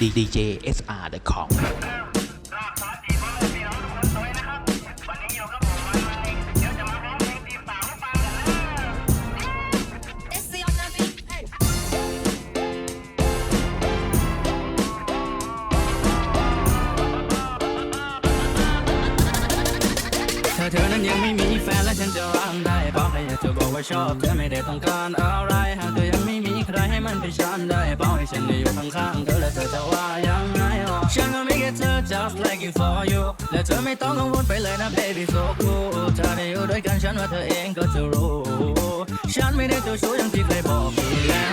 ddjsr.com เธอนั้นยังไม่มีแฟนและฉันจะรักได้บอกให้เธอบอกว่าชอบเธอไม่ได้ต้องการอะไรหากเธอยังไม่ ใครให้มันเป็นฉันได้บอกให้ฉันได้อยู่ข้างๆเธอและเธอจะว่ายังไงอ๋อฉันก็มีแค่เธอ just like you for you และเธอไม่ต้องกังวลไปเลยนะ baby so cool ถ้าได้อยู่ด้วยกันฉันว่าเธอเองก็จะรู้ ฉันไม่ได้เจ้าชู้อย่างที่เคยบอกอยู่แล้ว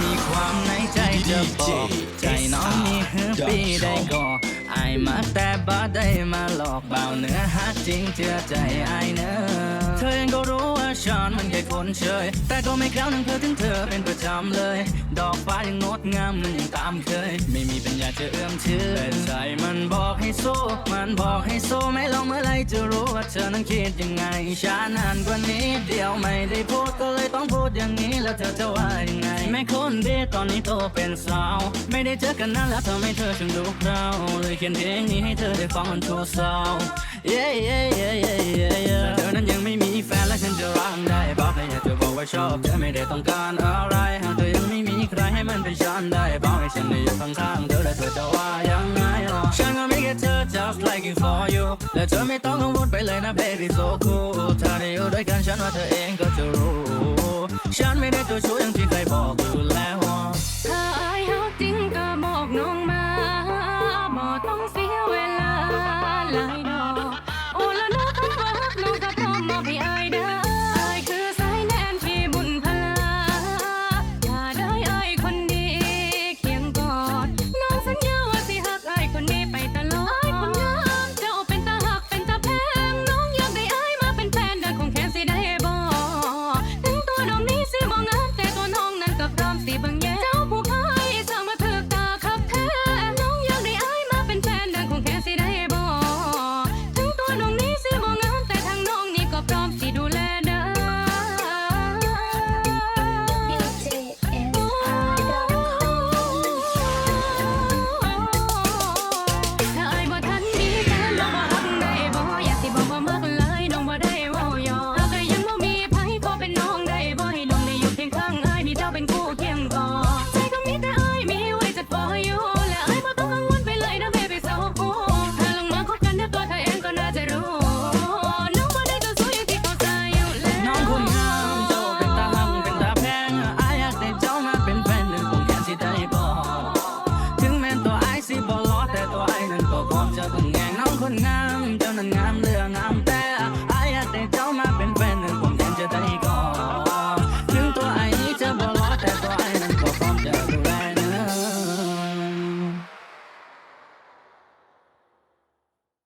มีความในใจจะบอกใจน้องมีฮือปีได้ก่อไอ้ มาแต่บ่ได้มาหลอกเบาเนื้อหาจริงเชื่อใจไอ้เนอะเธอเองก็รู้ว่าฉันมันแค่คนเฉย แต่ก็ไม่คราวนึงเธอถึงเธอเป็นประจำเลย ดอกฟ้ายังงดงามมันยังตามเคย ไม่มีปัญญาจะเอื้อมถึงแต่ใจมันบอกให้สู้มันบอกให้สู้ไม่ลองเมื่อไรจะรู้ว่าเธอนั้นคิดยังไงฉันนานกว่านี้เดียวไม่ได้พูดก็เลยต้องพูดอย่างนี้แล้วเธอจะว่ายังไงแม่คนดีตอนนี้โตเป็นสาว ไม่ได้เจอกันนานแล้วทำให้เธอช่างดูเราเลยเขียนเพลงนี้ให้เธอได้ฟังมันทั่วเศร้า yeah yeah yeah yeah yeah yeah ถ้เธอนั้นยังไม่มีแฟนและฉันจะรักได้บอกให้เธอบอกว่าชอบเธอไม่ได้ต้องการอะไรหากเธอยังไม่มีใครให้มันเป็นฉันได้บอกให้ฉันได้อยู่ข้างๆเธอและเธอจะว่ายังไงอ๋อฉันก็มีแค่เธอ just like you for you และเธอไม่ต้องกังวลไปเลยนะ baby so cool ถ้าได้อยู่ด้วยกันฉันว่าเธอเองก็จะรู้ ฉันไม่ได้ตัวชู้อย่างที่เคยบอก ผู้เคียงกอดใจก็มีแต่อายมีไว้จะปล่อยอยู่และอายบ่ต้องกังวลไปเลยนะ baby so cool ถ้าลงมาคบกันเนี่ยตัวเธอเองก็น่าจะรู้ น้องบ่ได้เจ้าชู้อย่างที่เขาใจอยู่แล้ว น้องคนงามเจ้าเป็นตาหักเป็นตาแพงอายอยากได้เจ้ามาเป็นแฟนหนึ่งคงแค่สิได้บอกถึงแม้ตัวอายสิบ่ล้อแต่ตัวอายนั้นก็พร้อมจะเป็นแงงน้องคนงามเจ้านั้นงามเรืองามแต่ไอ้อยากได้เจ้ามา